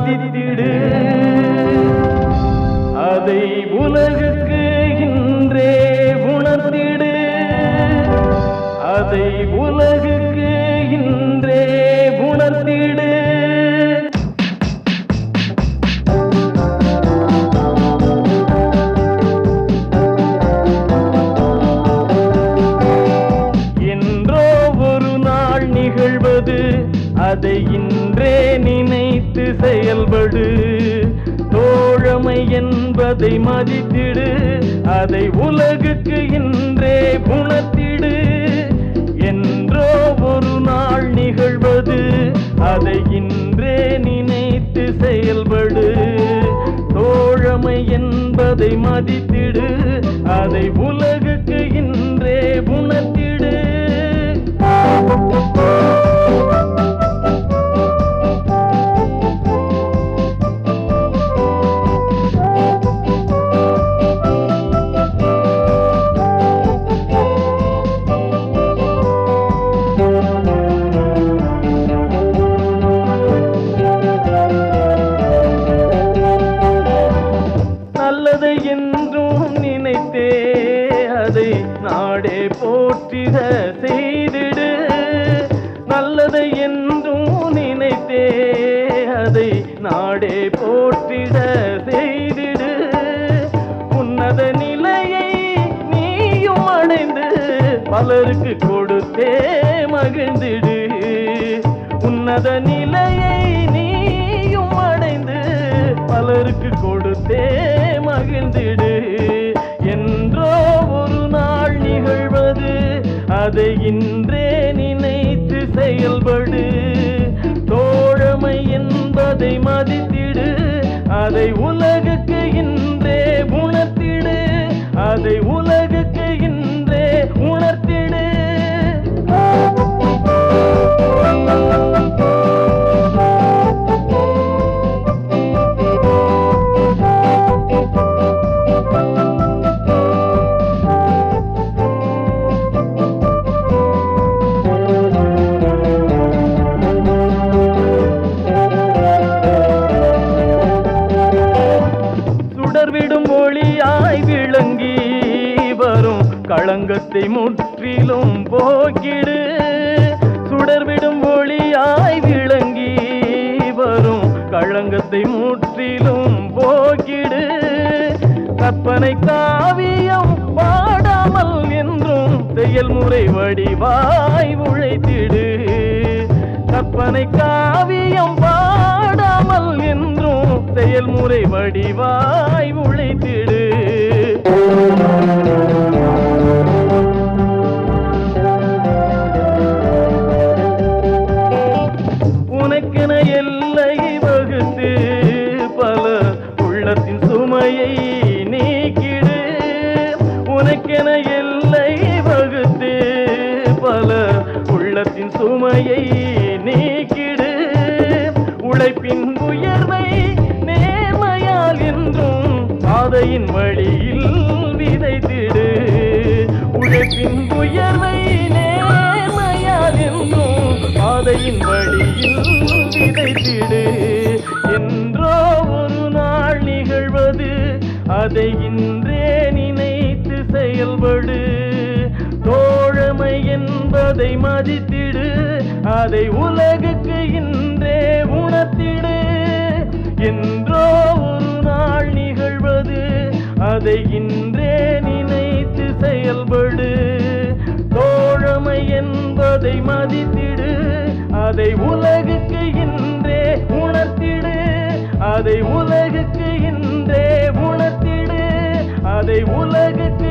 மதித்திடு. அதை உலகுக்கு இன்றே உணர்த்திடு. அதை உலகுக்கு இன்றே உணர்த்திடு. அதை என்றே நினைத்து செயல்படு. தோழமை என்பதை மதித்திடு. அதை உலகுக்கு இன்றே புணத்திடு என்றோ ஒரு நாள் நிகழ்வது. அதை இன்றே நினைத்து செயல்படு. தோழமை என்பதை மதித்திடு. அதை உலகுக்கு இன்றே புணத்திடு நல்லதை நாடே போற்றிட செய்திடு. நல்லதை என்றும் நினைத்தே அதை நாடே போற்றிட செய்திடு. உன்னத நிலையை நீயும் அடைந்து பலருக்கு கொடுத்தே மகிழ்ந்திடு. உன்னத நிலையை அதை இன்றே நினைத்து செயல்படு. தோழமை என்பதை மதித்திடு. அதை உலகுக்கு களங்கத்தை முற்றிலும் போக்கிடு. சுடர்விடும் ஒளியாய் விளங்கி வரும் களங்கத்தை முற்றிலும் போக்கிடு. கற்பனை காவியம் பாடாமல் என்றும் செயல்முறை வடிவாய் உழைத்திடு. கற்பனை காவியம் பாடாமல் என்றும் செயல்முறை வடிவாய் உழைத்திடு. உள்ளத்தின் நீக்கிடு. உனக்கென எல்லை வகுத்து பல உள்ளத்தின் சுமையை நீக்கிடு. உழைப்பின் உயர்வை நேர்மையால் என்றும் பாதையின் வழியில் விதைத்திடு. உழைப்பின் உயர்வை நேர்மையால் என்றும் பாதையின் வழியில் அதை இன்றே நினைத்து செயல்படு. தோழமை என்பதை மதித்திடு. அதை உலகுக்கு இன்றே உணர்த்திடு. என்றோ ஒரு நாள் நிகழ்வது. அதை இன்றே நினைத்து செயல்படு. தோழமை என்பதை மதித்திடு. அதை உலகுக்கு இன்றே உணர்த்திடு. அதை உலகுக்கு இன்றே உணர்த்திடு அதை உலகுக்கு